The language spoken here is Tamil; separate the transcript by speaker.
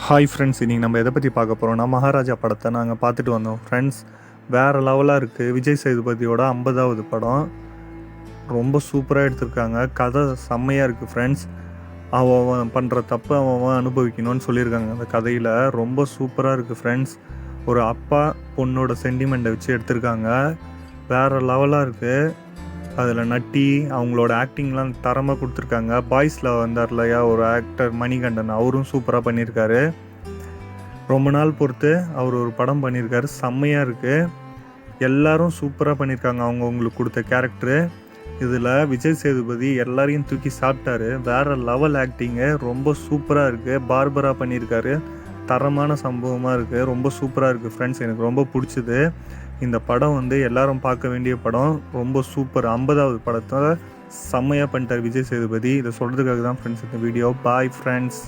Speaker 1: ஹாய் ஃப்ரெண்ட்ஸ் இன்றைக்கி நம்ம எதை பற்றி பார்க்க போகிறோம்னா மகாராஜா படத்தை நாங்கள் பார்த்துட்டு வந்தோம். ஃப்ரெண்ட்ஸ் வேறு லெவலாக இருக்குது விஜய் சேதுபதியோட ஐம்பதாவது படம். ரொம்ப சூப்பராக எடுத்திருக்காங்க. கதை செம்மையாக இருக்குது ஃப்ரெண்ட்ஸ் அவன் அவன் பண்ணுற தப்பு அவன் அவன் அனுபவிக்கணும்னு சொல்லியிருக்காங்க அந்த கதையில். ரொம்ப சூப்பராக இருக்குது ஃப்ரெண்ட்ஸ் ஒரு அப்பா பொண்ணோட சென்டிமெண்ட்டை வச்சு எடுத்திருக்காங்க. வேறு லெவலாக இருக்குது அதில் நட்டி அவங்களோட ஆக்டிங்லாம் தரமாக கொடுத்துருக்காங்க. பாய்ஸில் வந்தார் இல்லையா ஒரு ஆக்டர் மணிகண்டன். அவரும் சூப்பராக பண்ணியிருக்காரு ரொம்ப நாள் பொறுத்து அவர் ஒரு படம் பண்ணியிருக்காரு செம்மையாக இருக்குது எல்லாரும் சூப்பராக பண்ணியிருக்காங்க அவங்க அவங்களுக்கு கொடுத்த கேரக்டரு இதில் விஜய் சேதுபதி எல்லாரையும் தூக்கி சாப்பிட்டாரு. வேறு லெவல் ஆக்டிங்கு ரொம்ப சூப்பராக இருக்குது பார்பராக பண்ணியிருக்காரு தரமான சம்பவமாக இருக்குது ரொம்ப சூப்பராக இருக்குது ஃப்ரெண்ட்ஸ் எனக்கு ரொம்ப பிடிச்சிது. இந்த படம் வந்து எல்லாரும் பார்க்க வேண்டிய படம். ரொம்ப சூப்பர். ஐம்பதாவது படத்தை செம்மையாக பண்ணிட்டார் விஜய் சேதுபதி. இதை சொல்கிறதுக்காக தான் ஃப்ரெண்ட்ஸ் இந்த வீடியோ பாய் ஃப்ரெண்ட்ஸ்